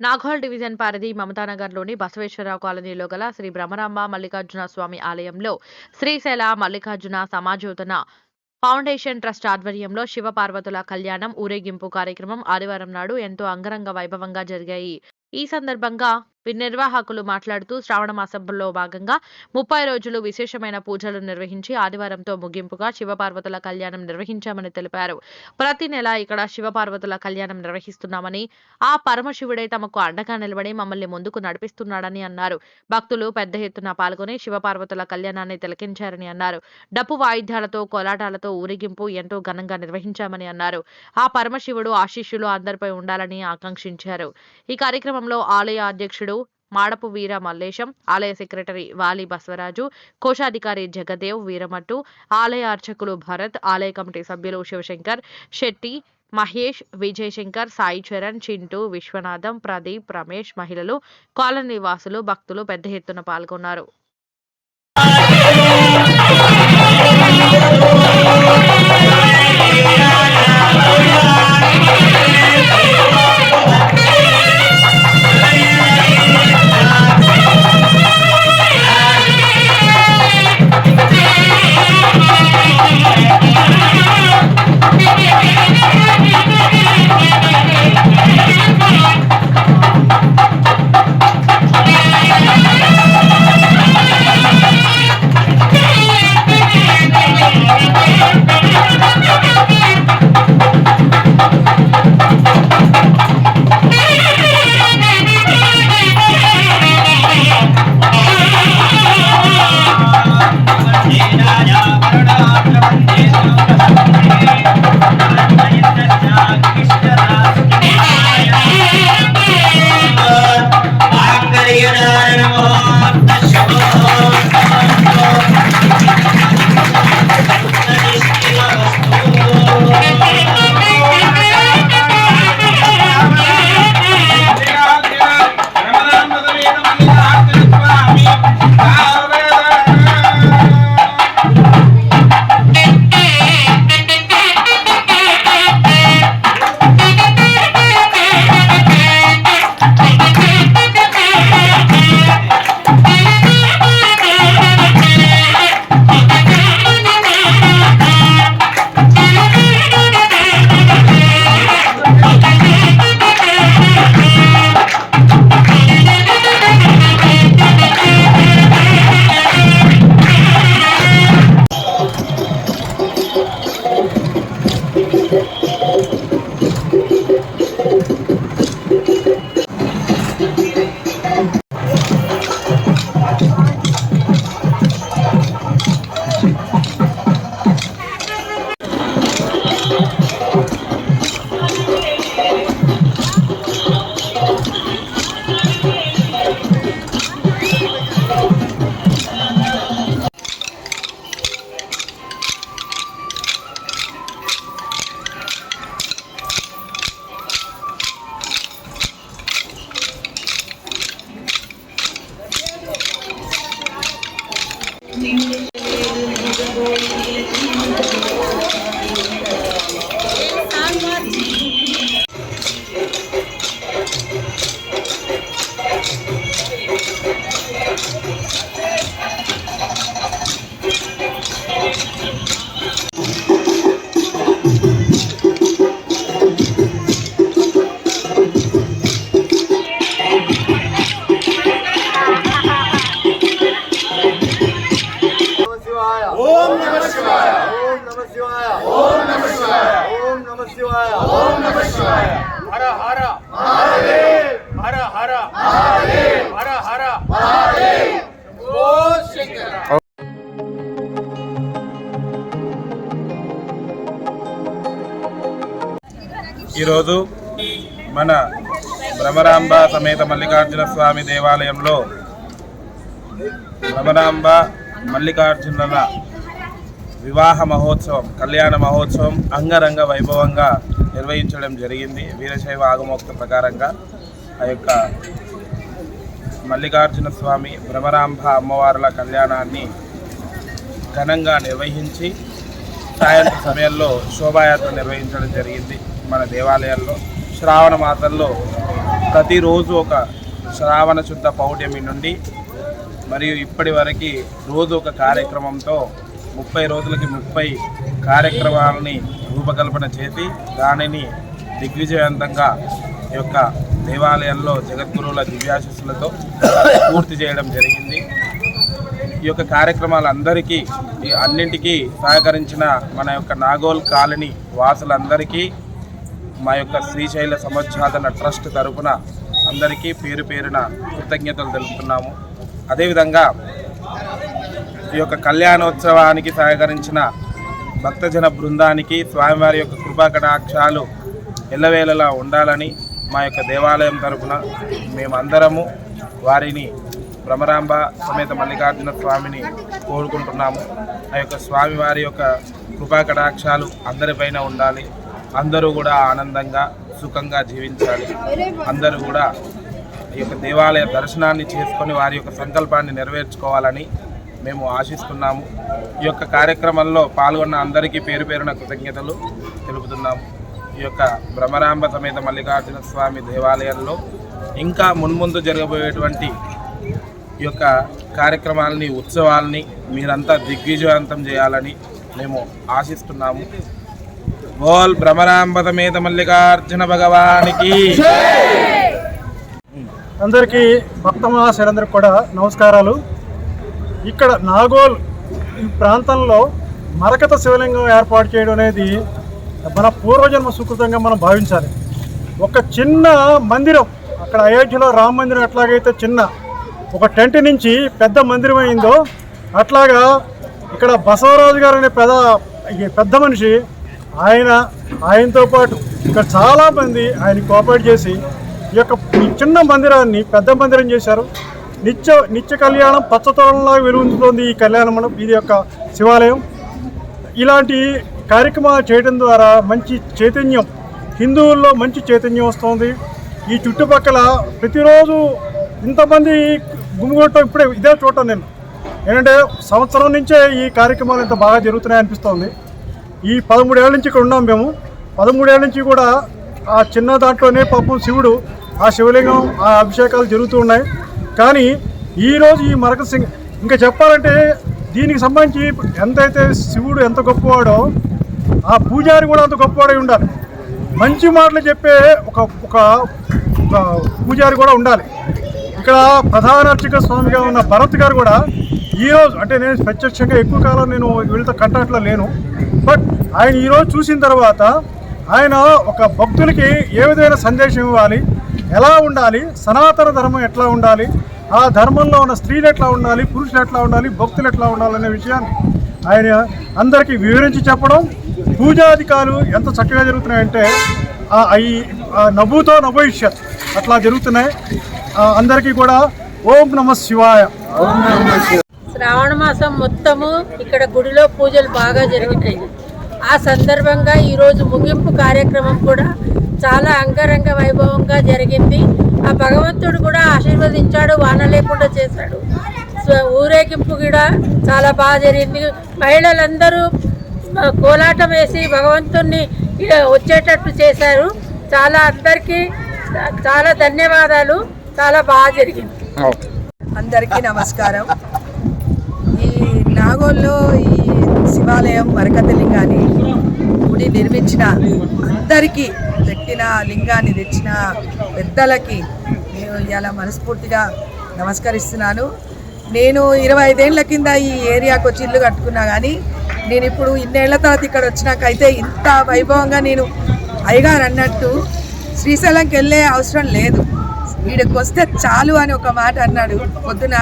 Nagole division పరిధి మమతానగర్లోని బసవేశ్వరరావు కాలనీలో గల శ్రీ బ్రహ్మరాంబ మల్లికార్జున స్వామి ఆలయంలో శ్రీశైల మల్లికార్జున సమాజోతన ఫౌండేషన్ ట్రస్ట్ ఆధ్వర్యంలో శివ పార్వతుల కళ్యాణం ఊరేగింపు కార్యక్రమం ఆదివారం నాడు ఎంతో అంగరంగ వైభవంగా జరిగాయి. ఈ సందర్భంగా నిర్వాహకులు మాట్లాడుతూ శ్రావణ మాసంలో భాగంగా ముప్పై రోజులు విశేషమైన పూజలు నిర్వహించి ఆదివారంతో ముగింపుగా శివపార్వతుల కళ్యాణం నిర్వహించామని తెలిపారు. ప్రతి నెల ఇక్కడ శివపార్వతుల కళ్యాణం నిర్వహిస్తున్నామని ఆ పరమశివుడే తమకు అండగా నిలబడి మమ్మల్ని ముందుకు నడిపిస్తున్నాడని అన్నారు. భక్తులు పెద్ద ఎత్తున పాల్గొని శివపార్వతుల కళ్యాణాన్ని తిలకించారని అన్నారు. డప్పు వాయిద్యాలతో కోలాటాలతో ఊరేగింపు ఎంతో ఘనంగా నిర్వహించామని అన్నారు. ఆ పరమశివుడు ఆశీస్సులు అందరిపై ఉండాలని ఆకాంక్షించారు. ఈ కార్యక్రమంలో ఆలయ అధ్యక్షుడు మాడపు వీర మల్లేశం ఆలయ సెక్రటరీ వాలి బసవరాజు కోశాధికారి జగదేవ్ వీరమట్టు ఆలయ అర్చకులు భరత్ ఆలయ కమిటీ సభ్యులు శివశంకర్ శెట్టి మహేష్ విజయశంకర్ సాయి చరణ్ చింటూ విశ్వనాథం ప్రదీప్ రమేష్ మహిళలు కాలనీ వాసులు భక్తులు పెద్ద ఎత్తున పాల్గొన్నారు. ఈరోజు మన భ్రమరాంబ సమేత మల్లికార్జున స్వామి దేవాలయంలో భ్రమరాంబ మల్లికార్జునుల వివాహ మహోత్సవం కళ్యాణ మహోత్సవం అంగరంగ వైభవంగా నిర్వహించడం జరిగింది. వీరశైవ ఆగమోక్త ప్రకారంగా ఆ యొక్క మల్లికార్జున స్వామి భ్రమరాంబ అమ్మవార్ల కళ్యాణాన్ని ఘనంగా నిర్వహించి సాయంత్రం సమయంలో శోభాయాత్ర నిర్వహించడం జరిగింది. మన దేవాలయాల్లో శ్రావణ మాసంలో ప్రతిరోజు ఒక శ్రావణ శుద్ధ పౌర్ణమి నుండి మరియు ఇప్పటి వరకు రోజు ఒక కార్యక్రమంతో ముప్పై రోజులకి ముప్పై కార్యక్రమాలని రూపకల్పన చేసి దానిని దిగ్విజయవంతంగా ఈ యొక్క దేవాలయంలో జగద్గురువుల దివ్యాశిస్సులతో పూర్తి చేయడం జరిగింది. ఈ యొక్క కార్యక్రమాలందరికీ అన్నింటికీ సహకరించిన మన యొక్క నాగోల్ కాలనీ వాసులందరికీ మా యొక్క శ్రీశైల సముచ్ఛాదన ట్రస్ట్ తరపున అందరికీ పేరు పేరున కృతజ్ఞతలు తెలుపుతున్నాము. అదేవిధంగా ఈ యొక్క కళ్యాణోత్సవానికి సహకరించిన భక్తజన బృందానికి స్వామివారి యొక్క కృపాకటాక్షాలు ఎల్లవేళలా ఉండాలని మా యొక్క దేవాలయం తరపున మేమందరము వారిని భ్రమరాంబ సమేత మల్లికార్జున స్వామిని కోరుకుంటున్నాము. ఆ యొక్క స్వామివారి యొక్క కృపాకటాక్షాలు అందరిపైన ఉండాలి. అందరూ కూడా ఆనందంగా సుఖంగా జీవించాలి. అందరూ కూడా ఈ యొక్క దేవాలయ దర్శనాన్ని చేసుకొని వారి యొక్క సంకల్పాన్ని నెరవేర్చుకోవాలని మేము ఆశిస్తున్నాము. ఈ యొక్క కార్యక్రమంలో పాల్గొన్న అందరికీ పేరు పేరున కృతజ్ఞతలు తెలుపుతున్నాము. ఈ యొక్క భ్రమరాంబ సమేత మల్లికార్జున స్వామి దేవాలయంలో ఇంకా మున్ముందు జరగబోయేటువంటి ఈ యొక్క కార్యక్రమాలని ఉత్సవాలని మీరంతా దిగ్విజయవంతం చేయాలని మేము ఆశిస్తున్నాము. బోల్ భ్రమరాంబ మీద మల్లికార్జున భగవానికి. అందరికీ భక్త మహాశయులందరికీ కూడా నమస్కారాలు. ఇక్కడ నాగోల్ ఈ ప్రాంతంలో మరకత శివలింగం ఏర్పాటు చేయడం అనేది మన పూర్వజన్మ సుకృతంగా మనం భావించాలి. ఒక చిన్న మందిరం అక్కడ అయోధ్యలో రామ మందిరం ఎట్లాగైతే చిన్న ఒక టెంట్ నుంచి పెద్ద మందిరం అయిందో అట్లాగా ఇక్కడ బసవరాజు గారు అనే పెద్ద పెద్ద మనిషి ఆయన ఆయనతో పాటు ఇక్కడ చాలామంది ఆయన కోఆపరేట్ చేసి ఈ యొక్క చిన్న మందిరాన్ని పెద్ద మందిరం చేశారు. నిత్య నిత్య కళ్యాణం పచ్చతోరణంలాగా వెలుగుతుంది ఈ కళ్యాణ మండపం ఇది యొక్క శివాలయం. ఇలాంటి కార్యక్రమాలు చేయడం ద్వారా మంచి చైతన్యం హిందువుల్లో మంచి చైతన్యం వస్తుంది. ఈ చుట్టుపక్కల ప్రతిరోజు ఇంతమంది గుమిగొట్టం ఇప్పుడే ఇదే చూడటం నేను. ఏంటంటే సంవత్సరం నుంచే ఈ కార్యక్రమాలు ఇంత బాగా జరుగుతున్నాయి అనిపిస్తోంది ఈ పదమూడేళ్ళ నుంచి ఇక్కడ ఉన్నాం మేము. పదమూడేళ్ళ నుంచి కూడా ఆ చిన్న దాంట్లోనే పాపం శివుడు ఆ శివలింగం ఆ అభిషేకాలు జరుగుతూ ఉన్నాయి. కానీ ఈరోజు ఈ మరక సింగ్ ఇంకా చెప్పాలంటే దీనికి సంబంధించి ఎంతైతే శివుడు ఎంత గొప్పవాడో ఆ పూజారి కూడా అంత గొప్పవాడై ఉండాలి. మంచి మాటలు చెప్పే ఒక ఒక పూజారి కూడా ఉండాలి. ఇక్కడ ప్రధాన అర్చక స్వామిగా ఉన్న భరత్ గారు కూడా ఈరోజు అంటే నేను ప్రత్యక్షంగా ఎక్కువ కాలం నేను వీళ్ళతో కంటాక్ట్లో లేను. బట్ ఆయన ఈరోజు చూసిన తర్వాత ఆయన ఒక భక్తులకి ఏ విధమైన సందేశం ఇవ్వాలి? ఎలా ఉండాలి? సనాతన ధర్మం ఎట్లా ఉండాలి? ఆ ధర్మంలో ఉన్న స్త్రీలు ఎట్లా ఉండాలి? పురుషులు ఎట్లా ఉండాలి? భక్తులు ఎట్లా ఉండాలి అనే విషయాన్ని ఆయన అందరికీ వివరించి చెప్పడం పూజాధికారులు ఎంత చక్కగా జరుగుతున్నాయంటే అవి నవ్వుతో నభవిష్యత్ అట్లా జరుగుతున్నాయి. అందరికీ కూడా ఓం నమ శివాయ. శ్రావణ మాసం మొత్తము ఇక్కడ గుడిలో పూజలు బాగా జరిగినాయి ఆ సందర్భంగా ఈరోజు ముగింపు కార్యక్రమం కూడా చాలా అంగరంగ వైభవంగా జరిగింది. ఆ భగవంతుడు కూడా ఆశీర్వదించాడు వాన లేకుండా చేశాడు. ఊరేగింపు కూడా చాలా బాగా జరిగింది. మహిళలందరూ కోలాటం వేసి భగవంతుణ్ణి ఇక వచ్చేటట్టు చేశారు. చాలా అందరికీ చాలా ధన్యవాదాలు. చాలా బాగా జరిగింది. అందరికీ నమస్కారం. నాగోల్లో ఈ శివాలయం వరకత లింగాన్ని గుడి నిర్మించిన అందరికీ పెట్టిన లింగాన్ని తెచ్చిన పెద్దలకి నేను ఇలా మనస్ఫూర్తిగా నమస్కరిస్తున్నాను. నేను ఇరవై ఐదేళ్ళ కింద ఈ ఏరియాకు వచ్చి ఇల్లు కట్టుకున్నా కానీ నేను ఇప్పుడు ఇన్నేళ్ళ తర్వాత ఇక్కడ వచ్చినాకైతే ఇంత వైభవంగా నేను అయ్యగారు అన్నట్టు శ్రీశైలంకి వెళ్ళే అవసరం లేదు. వీడికి వస్తే చాలు అని ఒక మాట అన్నాడు పొద్దున.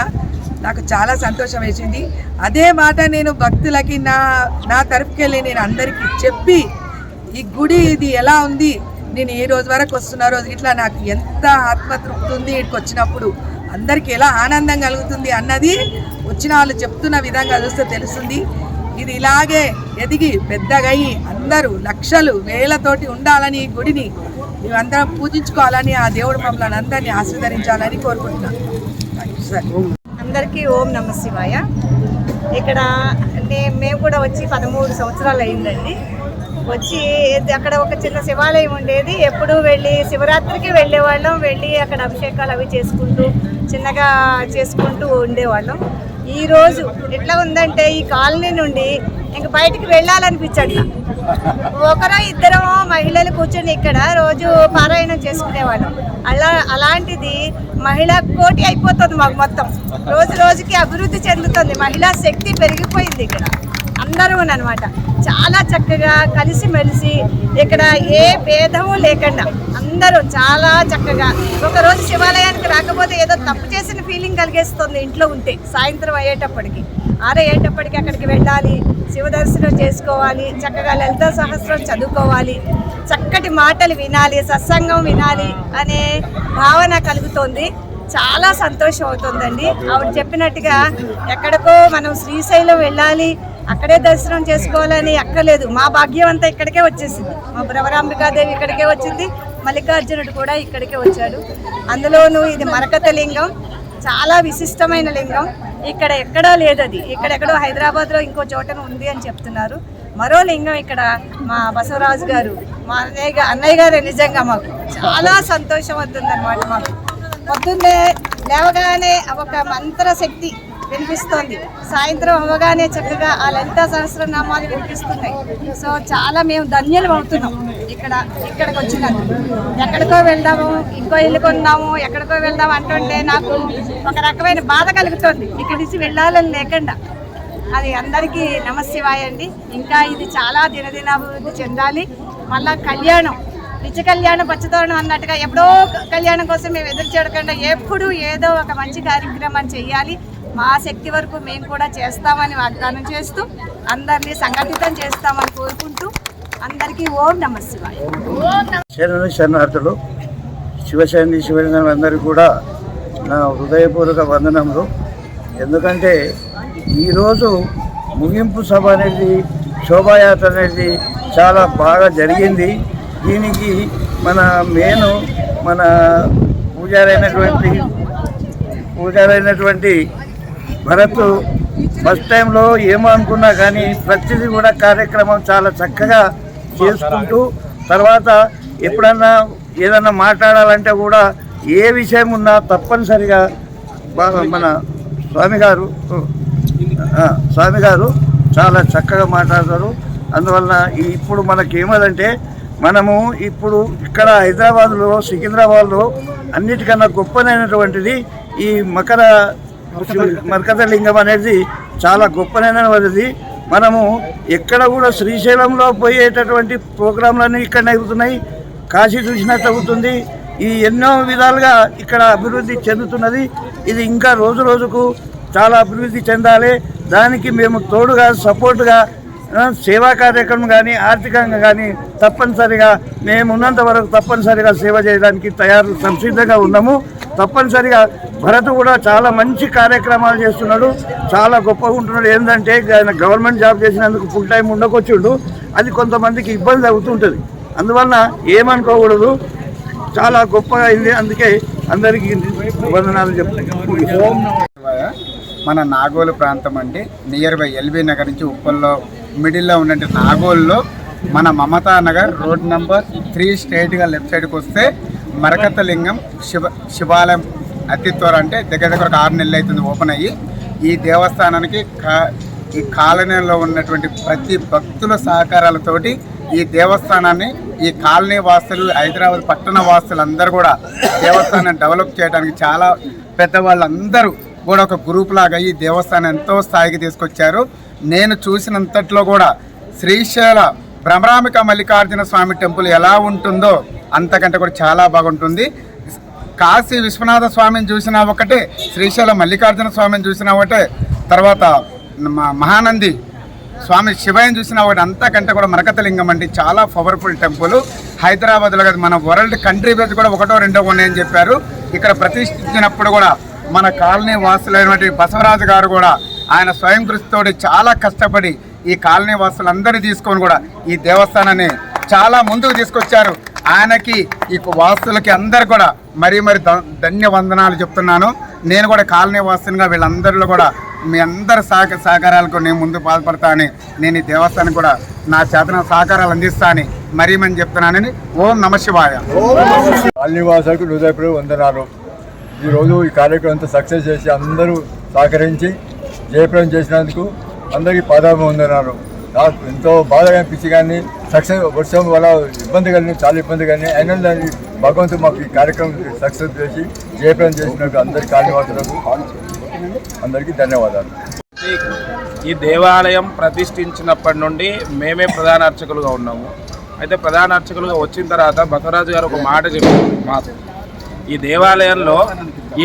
నాకు చాలా సంతోషం వేసింది. అదే మాట నేను భక్తులకి నా నా తరపుకి వెళ్ళి నేను అందరికీ చెప్పి ఈ గుడి ఇది ఎలా ఉంది? నేను ఏ రోజు వరకు వస్తున్న రోజు ఇట్లా నాకు ఎంత ఆత్మతృప్తి ఉంది ఇక్కడికి వచ్చినప్పుడు. అందరికీ ఎలా ఆనందం కలుగుతుంది అన్నది వచ్చిన వాళ్ళు చెప్తున్న విధంగా చూస్తే తెలుస్తుంది. ఇది ఇలాగే ఎదిగి పెద్దగయి అందరూ లక్షలు వేలతోటి ఉండాలని ఈ గుడిని మేమందరం పూజించుకోవాలని ఆ దేవుడు మమ్మల్ని అందరినీ ఆశీర్వదించాలని కోరుకుంటున్నాను థ్యాంక్ యూ సార్ అందరికీ ఓం నమ శివాయ. ఇక్కడ నే మేము కూడా వచ్చి పదమూడు సంవత్సరాలు అయిందండి. వచ్చి అక్కడ ఒక చిన్న శివాలయం ఉండేది. ఎప్పుడు వెళ్ళి శివరాత్రికి వెళ్ళేవాళ్ళం. వెళ్ళి అక్కడ అభిషేకాలు అవి చేసుకుంటూ చిన్నగా చేసుకుంటూ ఉండేవాళ్ళం. ఈరోజు ఎట్లా ఉందంటే ఈ కాలనీ నుండి ఇంక బయటికి వెళ్ళాలనిపించట్ల. ఒకరో ఇద్దరు మహిళలు కూర్చొని ఇక్కడ రోజు పారాయణం చేసుకునేవాళ్ళం. అలా అలాంటిది మహిళా కోటి అయిపోతుంది మాకు మొత్తం. రోజు రోజుకి అభివృద్ధి చెందుతుంది. మహిళా శక్తి పెరిగిపోయింది ఇక్కడ. అందరూ అనమాట చాలా చక్కగా కలిసిమెలిసి ఇక్కడ ఏ భేదము లేకుండా అందరూ చాలా చక్కగా ఒకరోజు శివాలయానికి రాకపోతే ఏదో తప్పు చేసిన ఫీలింగ్ కలిగేస్తుంది ఇంట్లో ఉంటే సాయంత్రం అయ్యేటప్పటికి. ఆరయ్యేటప్పటికి అక్కడికి వెళ్ళాలి శివ దర్శనం చేసుకోవాలి చక్కగా లలిత సహస్రం చదువుకోవాలి. చక్కటి మాటలు వినాలి సత్సంగం వినాలి అనే భావన కలుగుతోంది. చాలా సంతోషం అవుతుందండి. ఆవిడ చెప్పినట్టుగా ఎక్కడికో మనం శ్రీశైలం వెళ్ళాలి అక్కడే దర్శనం చేసుకోవాలని అక్కర్లేదు. మా భాగ్యం అంతా ఇక్కడికే వచ్చేసింది. మా భ్రవరాంబికాదేవి ఇక్కడికే వచ్చింది. మల్లికార్జునుడు కూడా ఇక్కడికే వచ్చాడు. అందులోనూ ఇది మరకత లింగం. చాలా విశిష్టమైన లింగం. ఇక్కడ ఎక్కడా లేదు అది ఇక్కడెక్కడో హైదరాబాద్లో ఇంకో చోటను ఉంది అని చెప్తున్నారు. మరో లింగం ఇక్కడ మా బసవరాజు గారు మా అన్నయ్య గారు అన్నయ్య గారు నిజంగా మాకు చాలా సంతోషం అవుతుంది అనమాట మాకు. పొద్దున్నే లేవగానే ఒక మంత్ర శక్తి వినిపిస్తోంది. సాయంత్రం అవ్వగానే చక్కగా ఆ లలిత సహస్రనామాలు వినిపిస్తున్నాయి. సో చాలా మేము ధన్యులు అవుతున్నాం ఇక్కడ ఇక్కడికి వచ్చినందుకు. ఎక్కడికో వెళ్దాము ఇంకో ఇల్లు కొందాము ఎక్కడికో వెళ్దాం అంటుంటే నాకు ఒక రకమైన బాధ కలుగుతుంది. ఇక్కడి నుంచి వెళ్ళాలని లేకుండా. అది అందరికీ నమశివాయ అండి. ఇంకా ఇది చాలా దినదినాభివృద్ధి చెందాలి. మళ్ళా కళ్యాణం. నిత్య కళ్యాణం పచ్చతోరణం అన్నట్టుగా ఎప్పుడో కళ్యాణం కోసం మేము ఎదురు చూడకుండా ఎప్పుడు ఏదో ఒక మంచి కార్యక్రమం చేయాలి. మా శక్తి వరకు మేము కూడా చేస్తామని వాగ్దానం చేస్తూ అందరినీ సంఘటితం చేస్తామని కోరుకుంటూ అందరికీ ఓం నమస్తే శరణు శరణార్థులు శివశరణి శివలింగం అందరికీ కూడా నా హృదయపూర్వక వందనములు. ఎందుకంటే ఈరోజు ముగింపు సభ అనేది శోభాయాత్ర అనేది చాలా బాగా జరిగింది. దీనికి మన మెయిన్ మన పూజారైనటువంటి పూజారైనటువంటి భరత్ ఫస్ట్ టైంలో ఏమో అనుకున్నా కానీ ప్రతిదీ కూడా కార్యక్రమం చాలా చక్కగా చేసుకుంటూ తర్వాత ఎప్పుడన్నా ఏదన్నా మాట్లాడాలంటే కూడా ఏ విషయం ఉన్నా తప్పనిసరిగా మన స్వామి గారు స్వామి గారు చాలా చక్కగా మాట్లాడతారు. అందువలన ఇప్పుడు మనకి ఏమదంటే మనము ఇప్పుడు ఇక్కడ హైదరాబాద్లో సికింద్రాబాద్లో అన్నిటికన్నా గొప్పనైనటువంటిది ఈ మకర మరకత లింగం అనేది చాలా గొప్పనైనది మనము ఎక్కడ కూడా శ్రీశైలంలో పోయేటటువంటి ప్రోగ్రాంలన్నీ ఇక్కడ అవుతున్నాయి కాశీ చూసినట్టు అవుతుంది. ఈ ఎన్నో విధాలుగా ఇక్కడ అభివృద్ధి చెందుతున్నది. ఇది ఇంకా రోజు రోజుకు చాలా అభివృద్ధి చెందాలి. దానికి మేము తోడుగా సపోర్టుగా సేవా కార్యక్రమం కానీ ఆర్థికంగా కానీ తప్పనిసరిగా మేము ఉన్నంత వరకు తప్పనిసరిగా సేవ చేయడానికి తయారు సంసిద్ధంగా ఉన్నాము. తప్పనిసరిగా భరత్ కూడా చాలా మంచి కార్యక్రమాలు చేస్తున్నాడు. చాలా గొప్పగా ఉంటున్నాడు. ఏంటంటే ఆయన గవర్నమెంట్ జాబ్ చేసినందుకు ఫుల్ టైం ఉండకొచ్చిండు. అది కొంతమందికి ఇబ్బంది అవుతుంటుంది. అందువలన ఏమనుకోకూడదు. చాలా గొప్పగా అయింది. అందుకే అందరికీ వందనాలు చెప్తాను మన నాగోలు ప్రాంతం అండి. నియర్ బై ఎల్బీ నగర్ నుంచి ఉప్పల్లో మిడిల్లో ఉన్నట్టు నాగోల్లో మన Mamata Nagar road number three స్ట్రైట్గా లెఫ్ట్ సైడ్కి వస్తే మరకతలింగం శివ శివాలయం అతి త్వర అంటే దగ్గర దగ్గర ఒక ఆరు నెలలు అవుతుంది ఓపెన్ అయ్యి. ఈ దేవస్థానానికి కా- ఈ కాలనీలో ఉన్నటువంటి ప్రతి భక్తుల సహకారాలతోటి ఈ దేవస్థానాన్ని ఈ కాలనీ వాసులు హైదరాబాద్ పట్టణ వాసులు అందరూ కూడా దేవస్థానాన్ని డెవలప్ చేయడానికి చాలా పెద్దవాళ్ళందరూ కూడా ఒక గ్రూప్ లాగా ఈ దేవస్థానం ఎంతో స్థాయికి తీసుకొచ్చారు. నేను చూసినంతట్లో కూడా శ్రీశైల భ్రమరామిక మల్లికార్జున స్వామి టెంపుల్ ఎలా ఉంటుందో అంతకంటే కూడా చాలా బాగుంటుంది. కాశీ విశ్వనాథ స్వామిని చూసినా ఒకటే శ్రీశైల మల్లికార్జున స్వామిని చూసినా ఒకటే తర్వాత మ- మహానంది స్వామి శివయ్యని చూసినా ఒకటి అంతకంటే కూడా మరకతలింగం అండి. చాలా పవర్ఫుల్ టెంపుల్ హైదరాబాద్లో కదా మన వరల్డ్ కంట్రీ బేస్ కూడా ఒకటో రెండో ఉన్నాయని చెప్పారు. ఇక్కడ ప్రతిష్ఠించినప్పుడు కూడా మన కాలనీ వాసులైనటువంటి బసవరాజు గారు కూడా ఆయన స్వయం కృషితోటి చాలా కష్టపడి ఈ కాలనీ వాసులందరినీ తీసుకొని కూడా ఈ దేవస్థానాన్ని చాలా ముందుకు తీసుకొచ్చారు. ఆయనకి ఈ వాసులకి అందరు కూడా మరీ మరి ధన్యవందనాలు చెప్తున్నాను. నేను కూడా కాలనీ వాసునిగా వీళ్ళందరిలో కూడా మీ అందరి సహక సహకారాలకు నేను ముందు పాల్పడతా అని నేను ఈ దేవస్థానం కూడా నా చేతన సహకారాలు అందిస్తా అని మరీ మని చెప్తున్నానని ఓం నమ శివాయ. కాలనీవాసులకు హృదయపూర్వక వందనాలు. ఈరోజు ఈ కార్యక్రమం సక్సెస్ చేసి అందరూ సహకరించి జయప్రదం చేసినందుకు అందరికీ పాదాభి నాకు ఎంతో బాధగా అనిపించి కానీ సక్సెస్ వర్షం వల్ల ఇబ్బంది కలిగి చాలా ఇబ్బంది కానీ అయినా దాన్ని భగవంతుడు మాకు ఈ కార్యక్రమం సక్సెస్ చేసి జయప్రదం చేసినందుకు అందరి కాలనీవాసులకు అందరికీ ధన్యవాదాలు. ఈ దేవాలయం ప్రతిష్ఠించినప్పటి నుండి మేమే ప్రధాన అర్చకులుగా ఉన్నాము. అయితే ప్రధాన అర్చకులుగా వచ్చిన తర్వాత బసవరాజు గారు ఒక మాట చెప్పారు మాకు. ఈ దేవాలయంలో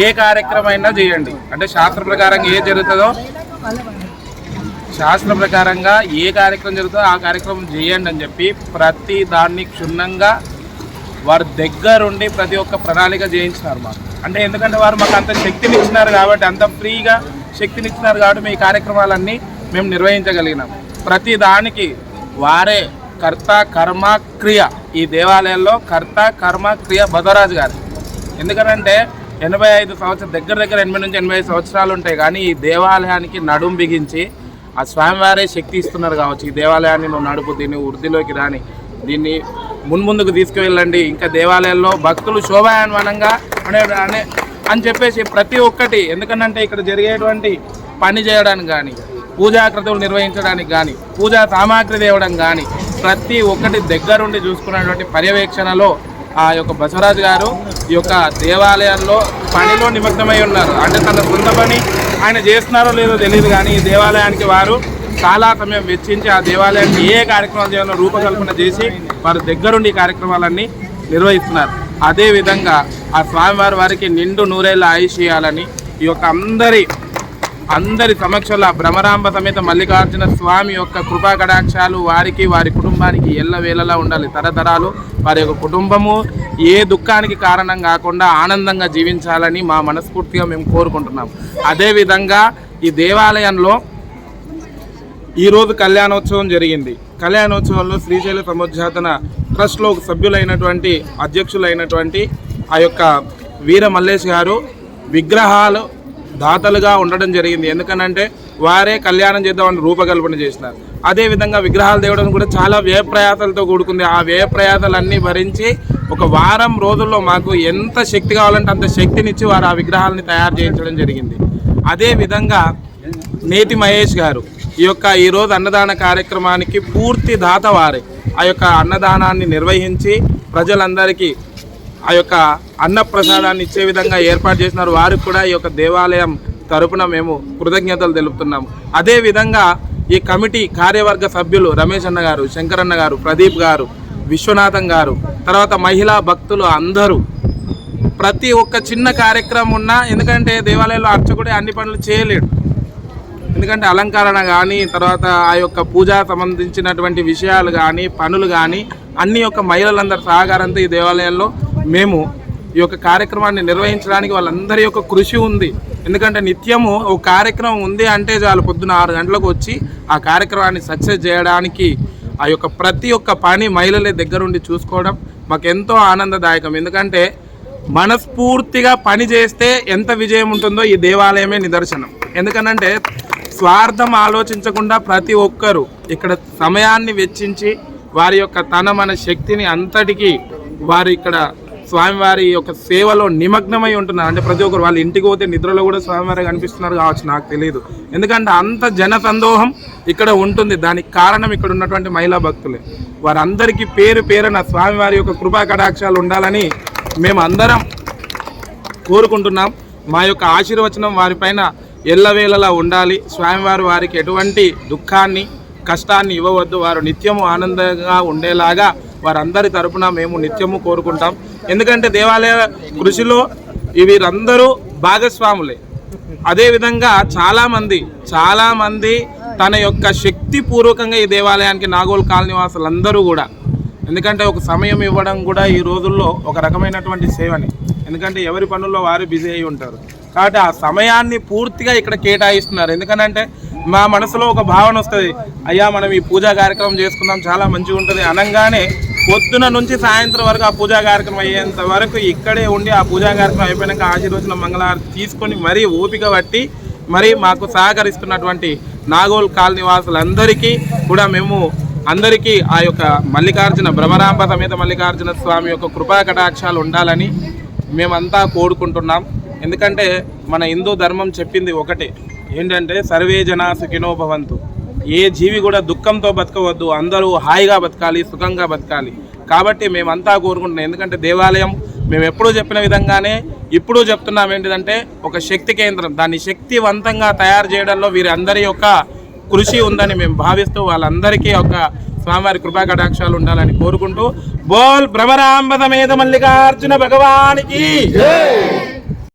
ఏ కార్యక్రమం అయినా చేయండి. అంటే శాస్త్ర ప్రకారంగా ఏ జరుగుతుందో? శాస్త్ర ప్రకారంగా ఏ కార్యక్రమం జరుగుతుందో ఆ కార్యక్రమం చేయండి అని చెప్పి ప్రతి దాన్ని క్షుణ్ణంగా వారి దగ్గరుండి ప్రతి ఒక్క ప్రణాళిక చేయించినారు మాకు. అంటే ఎందుకంటే వారు మాకు అంత శక్తిని ఇచ్చినారు కాబట్టి అంత ఫ్రీగా శక్తిని ఇచ్చినారు కాబట్టి మీ కార్యక్రమాలన్నీ మేము నిర్వహించగలిగినాం. ప్రతి దానికి వారే కర్త కర్మ క్రియ. ఈ దేవాలయంలో కర్త కర్మ క్రియ బదరాజు గారు. ఎందుకంటే ఎనభై ఐదు సంవత్సరం దగ్గర దగ్గర ఎనభై నుంచి ఎనభై ఐదు సంవత్సరాలు ఉంటాయి. కానీ ఈ దేవాలయానికి నడుం బిగించి ఆ స్వామివారే శక్తి ఇస్తున్నారు కావచ్చు. ఈ దేవాలయాన్ని నువ్వు నడుపు దీన్ని వృద్ధిలోకి రాని దీన్ని మున్ముందుకు తీసుకువెళ్ళండి. ఇంకా దేవాలయాల్లో భక్తులు శోభాయన్వనంగా అనే అనే అని చెప్పేసి ప్రతి ఒక్కటి ఎందుకంటే ఇక్కడ జరిగేటువంటి పని చేయడానికి కానీ పూజాకృతులు నిర్వహించడానికి కానీ పూజా సామాగ్రి తేవడం కానీ ప్రతి ఒక్కటి దగ్గరుండి చూసుకున్నటువంటి పర్యవేక్షణలో ఆ యొక్క బసవరాజు గారు ఈ యొక్క దేవాలయంలో పనిలో నిమగ్నమై ఉన్నారు. అంటే తన సొంత పని ఆయన చేస్తున్నారో లేదో తెలియదు కానీ ఈ దేవాలయానికి వారు చాలా సమయం వెచ్చించి ఆ దేవాలయానికి ఏ కార్యక్రమాలు చేయాలో రూపకల్పన చేసి వారు దగ్గరుండి ఈ కార్యక్రమాలన్నీ నిర్వహిస్తున్నారు. అదేవిధంగా ఆ స్వామివారి వారికి నిండు నూరేళ్ళ ఆయుష్ చేయాలని ఈ యొక్క అందరి అందరి సమక్షంలో ఆ భ్రమరాంబ సమేత మల్లికార్జున స్వామి యొక్క కృపా కటాక్షాలు వారికి వారి కుటుంబానికి ఎల్లవేళలా ఉండాలి. తరతరాలు వారి యొక్క కుటుంబము ఏ దుఃఖానికి కారణం కాకుండా ఆనందంగా జీవించాలని మా మనస్ఫూర్తిగా మేము కోరుకుంటున్నాం. అదేవిధంగా ఈ దేవాలయంలో ఈరోజు కళ్యాణోత్సవం జరిగింది. కళ్యాణోత్సవంలో శ్రీశైల సముద్యాతన ట్రస్ట్లో సభ్యులైనటువంటి అధ్యక్షులైనటువంటి ఆ యొక్క వీర మల్లేష్ గారు విగ్రహాలు దాతలుగా ఉండడం జరిగింది. ఎందుకనంటే వారే కళ్యాణం చేద్దామని రూపకల్పన చేసినారు. అదేవిధంగా విగ్రహాలు తేవడం కూడా చాలా వ్యయప్రయాసలతో కూడుకుంది. ఆ వ్యయప్రయాసలన్నీ భరించి ఒక వారం రోజుల్లో మాకు ఎంత శక్తి కావాలంటే అంత శక్తినిచ్చి వారు ఆ విగ్రహాలని తయారు చేయించడం జరిగింది. అదేవిధంగా నేతి మహేష్ గారు ఈ యొక్క ఈరోజు అన్నదాన కార్యక్రమానికి పూర్తి దాత వారే. ఆ యొక్క అన్నదానాన్ని నిర్వహించి ప్రజలందరికీ ఆ యొక్క అన్న ప్రసాదాన్ని ఇచ్చే విధంగా ఏర్పాటు చేసినారు. వారికి కూడా ఈ యొక్క దేవాలయం తరపున మేము కృతజ్ఞతలు తెలుపుతున్నాము. అదేవిధంగా ఈ కమిటీ కార్యవర్గ సభ్యులు రమేష్ అన్న గారు శంకరన్న గారు ప్రదీప్ గారు విశ్వనాథం గారు తర్వాత మహిళా భక్తులు అందరూ ప్రతి ఒక్క చిన్న కార్యక్రమం ఉన్నా ఎందుకంటే దేవాలయంలో అర్చకుడే అన్ని పనులు చేయలేడు. ఎందుకంటే అలంకరణ కానీ తర్వాత ఆ యొక్క పూజా సంబంధించినటువంటి విషయాలు కానీ పనులు కానీ అన్ని యొక్క మహిళలందరి సహకారంతో ఈ దేవాలయంలో మేము ఈ యొక్క కార్యక్రమాన్ని నిర్వహించడానికి వాళ్ళందరి యొక్క కృషి ఉంది. ఎందుకంటే నిత్యము ఒక కార్యక్రమం ఉంది అంటే చాలు పొద్దున ఆరు గంటలకు వచ్చి ఆ కార్యక్రమాన్ని సక్సెస్ చేయడానికి ఆ యొక్క ప్రతి ఒక్క పని మహిళలే దగ్గరుండి చూసుకోవడం మాకు ఎంతో ఆనందదాయకం. ఎందుకంటే మనస్ఫూర్తిగా పని చేస్తే ఎంత విజయం ఉంటుందో ఈ దేవాలయమే నిదర్శనం. ఎందుకనంటే స్వార్థం ఆలోచించకుండా ప్రతి ఒక్కరూ ఇక్కడ సమయాన్ని వెచ్చించి వారి యొక్క తన మన శక్తిని అంతటికీ వారు ఇక్కడ స్వామివారి యొక్క సేవలో నిమగ్నమై ఉంటున్నారు. అంటే ప్రతి ఒక్కరు వాళ్ళ ఇంటికి పోతే నిద్రలో కూడా స్వామివారి కనిపిస్తున్నారు కావచ్చు నాకు తెలియదు ఎందుకంటే అంత జన సందోహం ఇక్కడ ఉంటుంది. దానికి కారణం ఇక్కడ ఉన్నటువంటి మహిళా భక్తులే. వారందరికీ పేరు పేరున స్వామివారి యొక్క కృపా కటాక్షాలు ఉండాలని మేము అందరం కోరుకుంటున్నాం. మా యొక్క ఆశీర్వచనం వారిపైన ఎల్లవేళలా ఉండాలి. స్వామివారు వారికి ఎటువంటి దుఃఖాన్ని కష్టాన్ని ఇవ్వవద్దు. వారు నిత్యము ఆనందంగా ఉండేలాగా వారందరి తరపున మేము నిత్యము కోరుకుంటాం. ఎందుకంటే దేవాలయ కృషిలో వీరందరూ భాగస్వాములే. అదేవిధంగా చాలామంది చాలామంది తన యొక్క శక్తిపూర్వకంగా ఈ దేవాలయానికి నాగోల్ కాలనివాసులందరూ కూడా. ఎందుకంటే ఒక సమయం ఇవ్వడం కూడా ఈ రోజుల్లో ఒక రకమైనటువంటి సేవని. ఎందుకంటే ఎవరి పనుల్లో వారు బిజీ అయి ఉంటారు. కాబట్టి ఆ సమయాన్ని పూర్తిగా ఇక్కడ కేటాయిస్తున్నారు. ఎందుకంటే మా మనసులో ఒక భావన వస్తుంది. అయ్యా మనం ఈ పూజా కార్యక్రమం చేసుకుందాం చాలా మంచిగా ఉంటుంది అనగానే పొద్దున నుంచి సాయంత్రం వరకు ఆ పూజా కార్యక్రమం అయ్యేంత వరకు ఇక్కడే ఉండి ఆ పూజా కార్యక్రమం అయిపోయినాక ఆశీర్వచన మంగళహారతి తీసుకొని మరీ ఓపిక పట్టి మరి మాకు సహకరిస్తున్నటువంటి నాగోల్ కాలనీ వాసులందరికీ కూడా మేము అందరికీ ఆ యొక్క మల్లికార్జున భ్రమరాంబ సమేత మల్లికార్జున స్వామి యొక్క కృపా కటాక్షాలు ఉండాలని మేమంతా కోరుకుంటున్నాం. ఎందుకంటే మన హిందూ ధర్మం చెప్పింది ఒకటే ఏంటంటే సర్వే జనా సుఖినో భవంతు. ఏ జీవి కూడా దుఃఖంతో బతకవద్దు అందరూ హాయిగా బతకాలి సుఖంగా బతకాలి. కాబట్టి మేమంతా కోరుకుంటున్నాం. ఎందుకంటే దేవాలయం మేము ఎప్పుడూ చెప్పిన విధంగానే ఇప్పుడు చెప్తున్నాం ఏంటిదంటే ఒక శక్తి కేంద్రం. దాన్ని శక్తివంతంగా తయారు చేయడంలో వీరందరి యొక్క కృషి ఉందని మేము భావిస్తూ వాళ్ళందరికీ ఒక స్వామివారి కృపా కటాక్షాలు ఉండాలని కోరుకుంటూ బోల్ భ్రమరాంబద మేధ మల్లికార్జున భగవానికి